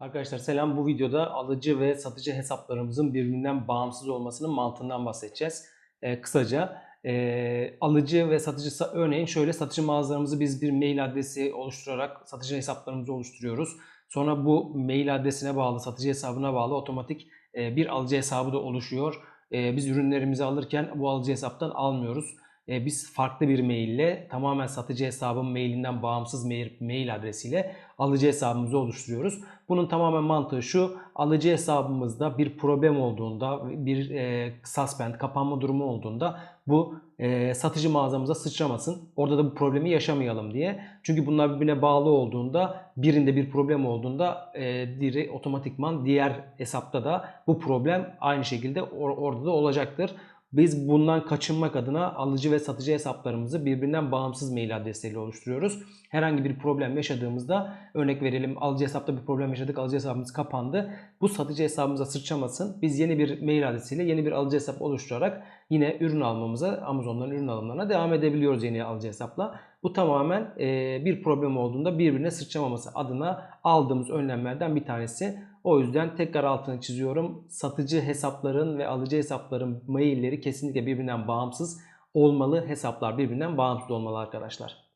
Arkadaşlar selam. Bu videoda alıcı ve satıcı hesaplarımızın birbirinden bağımsız olmasının mantığından bahsedeceğiz. Ee, kısaca e, alıcı ve satıcı sa- örneğin şöyle satıcı mağazalarımızı biz bir mail adresi oluşturarak satıcı hesaplarımızı oluşturuyoruz. Sonra bu mail adresine bağlı, satıcı hesabına bağlı otomatik e, bir alıcı hesabı da oluşuyor. E, biz ürünlerimizi alırken bu alıcı hesaptan almıyoruz. E, biz farklı bir maille tamamen satıcı hesabın mailinden bağımsız mail, mail adresiyle alıcı hesabımızı oluşturuyoruz. Bunun tamamen mantığı şu. Alıcı hesabımızda bir problem olduğunda, bir e, suspend, kapanma durumu olduğunda bu e, satıcı mağazamıza sıçramasın. Orada da bu problemi yaşamayalım diye. Çünkü bunlar birbirine bağlı olduğunda, birinde bir problem olduğunda e, diri otomatikman diğer hesapta da bu problem aynı şekilde or- orada da olacaktır. Biz bundan kaçınmak adına alıcı ve satıcı hesaplarımızı birbirinden bağımsız mail adresleriyle oluşturuyoruz. Herhangi bir problem yaşadığımızda örnek verelim alıcı hesapta bir problem yaşadık alıcı hesabımız kapandı. Bu satıcı hesabımıza sıçramasın. Biz yeni bir mail adresiyle yeni bir alıcı hesap oluşturarak yine ürün almamıza Amazon'dan ürün alımlarına devam edebiliyoruz yeni alıcı hesapla. Bu tamamen e, bir problem olduğunda birbirine sıçramaması adına aldığımız önlemlerden bir tanesi. O yüzden tekrar altını çiziyorum. Satıcı hesapların ve alıcı hesapların mailleri kesinlikle birbirinden bağımsız olmalı. Hesaplar birbirinden bağımsız olmalı arkadaşlar.